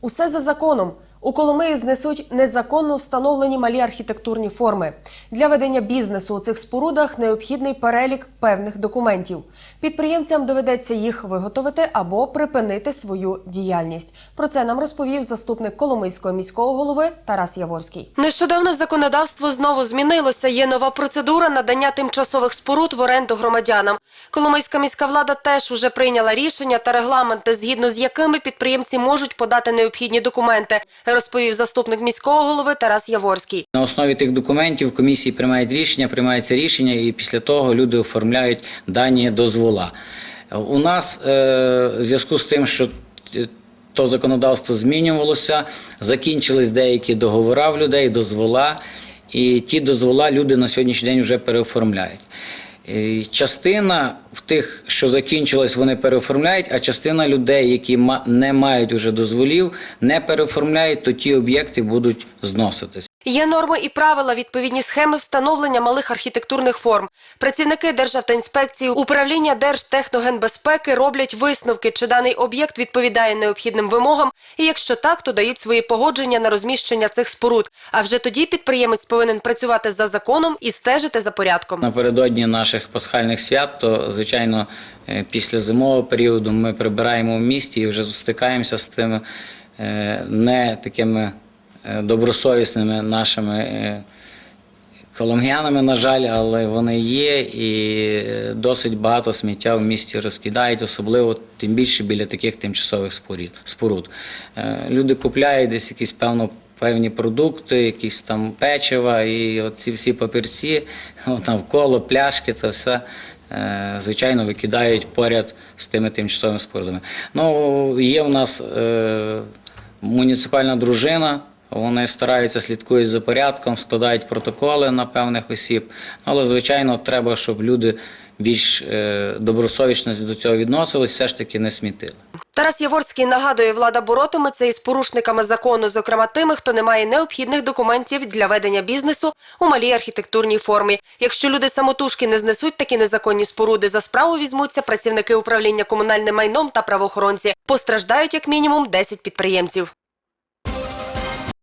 Усе за законом. У Коломиї знесуть незаконно встановлені малі архітектурні форми. Для ведення бізнесу у цих спорудах необхідний перелік певних документів. Підприємцям доведеться їх виготовити або припинити свою діяльність. Про це нам розповів заступник Коломийського міського голови Тарас Яворський. Нещодавно законодавство знову змінилося. Є нова процедура надання тимчасових споруд в оренду громадянам. Коломийська міська влада теж уже прийняла рішення та регламенти, згідно з якими підприємці можуть подати необхідні документи, розповів заступник міського голови Тарас Яворський. На основі тих документів комісії приймають рішення, приймається рішення, і після того люди оформляють дані дозвола. У нас е, в зв'язку з тим, що е, то законодавство змінювалося, закінчились деякі договори в людей, дозвола, і ті дозвола люди на сьогоднішній день вже переоформляють. Е, Частина в тих, що закінчилось, вони переоформляють, а частина людей, які не мають уже дозволів, не переоформляють, то ті об'єкти будуть зноситись. Є норми і правила, відповідні схеми встановлення малих архітектурних форм. Працівники Державтоінспекції управління Держтехногенбезпеки роблять висновки, чи даний об'єкт відповідає необхідним вимогам, і якщо так, то дають свої погодження на розміщення цих споруд. А вже тоді підприємець повинен працювати за законом і стежити за порядком. Напередодні наших пасхальних свят, то звичайно е, після зимового періоду ми прибираємо в місті і вже стикаємося з тими е, не такими добросовісними нашими е, колом'янами, на жаль, але вони є і е, досить багато сміття в місті розкидають, особливо тим більше біля таких тимчасових споруд. Е, Люди купляють десь якісь певно. Певні продукти, якісь там печива і ці всі папірці навколо пляшки, це все е, звичайно викидають поряд з тими тимчасовими спорудами. Ну, є в нас е, муніципальна дружина. Вони стараються слідкують за порядком, складають протоколи на певних осіб. Але, звичайно, треба, щоб люди більш е, добросовічно до цього відносились, все ж таки не смітили. Тарас Яворський нагадує, влада боротиметься із порушниками закону, зокрема тими, хто не має необхідних документів для ведення бізнесу у малій архітектурній формі. Якщо люди самотужки не знесуть такі незаконні споруди, за справу візьмуться працівники управління комунальним майном та правоохоронці. Постраждають як мінімум 10 підприємців.